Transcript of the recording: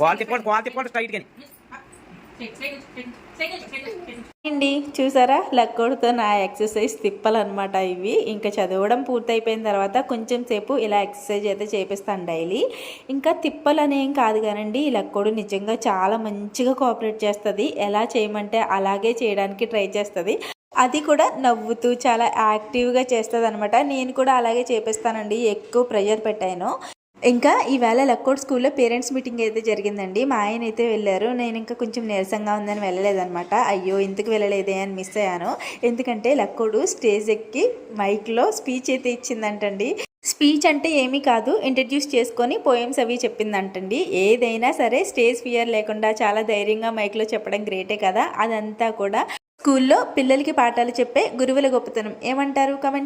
Call తిప్పండి call తిప్పండి straight కానీ అండి చూసారా? లక్కోడితో నా ఎక్సర్సైజ్ తిప్పాలన్నమాట ఇవి. ఇంకా చదవడం పూర్తయిపోయిన తర్వాత కొంచెం సేపు ఇలా ఎక్సర్సైజ్ అయితే చేపిస్తాను డైలీ ఇంకా తిప్పలనేం కాదు కానండి ఈ లక్కోడు నిజంగా చాలా మంచిగా కోఆపరేట్ చేస్తుంది. ఎలా చేయమంటే అలాగే చేయడానికి ట్రై చేస్తుంది. అది కూడా నవ్వుతూ చాలా యాక్టివ్గా చేస్తుంది అనమాట నేను కూడా అలాగే చేపిస్తానండి. ఎక్కువ ప్రెషర్ పెట్టాను. ఇంకా ఈవేళ లక్కోడ్ స్కూల్లో పేరెంట్స్ మీటింగ్ అయితే జరిగిందండి. మా ఆయన అయితే వెళ్ళారు. నేను ఇంకా కొంచెం నీరసంగా ఉందని వెళ్ళలేదన్నమాట. అయ్యో! ఎందుకు వెళ్ళలేదే అని మిస్ అయ్యాను. ఎందుకంటే లక్కోడు స్టేజ్ ఎక్కి మైక్లో స్పీచ్ అయితే ఇచ్చిందంటండి. స్పీచ్ అంటే ఏమీ కాదు. ఇంట్రడ్యూస్ చేసుకొని పోయమ్స్ అవి చెప్పిందంటండి. ఏదైనా సరే స్టేజ్ ఫియర్ లేకుండా చాలా ధైర్యంగా మైక్లో చెప్పడం గ్రేటే కదా. అదంతా కూడా స్కూల్లో పిల్లలకి పాఠాలు చెప్పే గురువుల గొప్పతనం. ఏమంటారు? కమెంట్